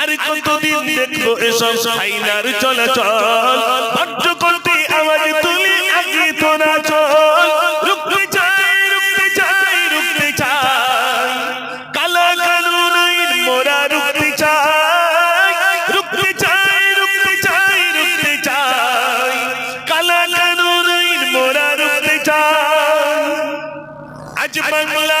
আর কতদিন দেখব এসব আইনার চলাচল? ভদ্র করতে আওয়াজ তুলি আগে তোরা চল। রুখতে চাই রুখতে চাই রুখতে চাই। কালা কানুন আইন মোরা রুখতে চাই। রুখতে চাই রুখতে চাই রুখতে চাই। কালা কানুন আইন মোরা রুখতে চাই। আজ বাংলা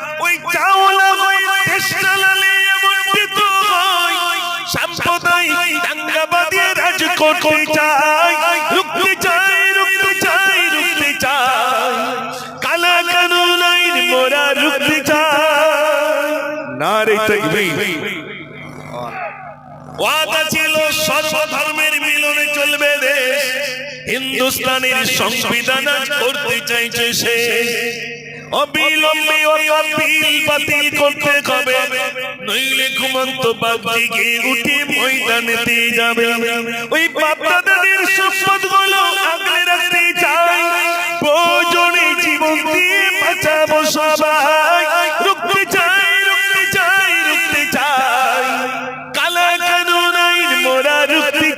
করতে চাই, রুখতে চাই রুখতে চাই রুখতে চাই। কালা কানুন আইন মোরা রুখতে চাই? নারে তাকবীর। ওয়াদা ছিল সর্বধর্মের মিলনে চলবে দেশ। হিন্দুস্তানের সংবিধান করতে চাইছে সে। অবিলম্বে অকাপিল বাতিল করতে হবে। নইলে ঘুমন্ত পাখি গিয়ে উঠে দিয়ে যাবে। ওই বাপদাদাদের সম্পদগুলো আগলে রাখতে চাই। প্রয়োজনে জীবন দিয়ে বাঁচাবো সবাই। রুখতে চাই রুখতে চাই রুখতে চাই। কালা কানুন আইন মোরা রুখতে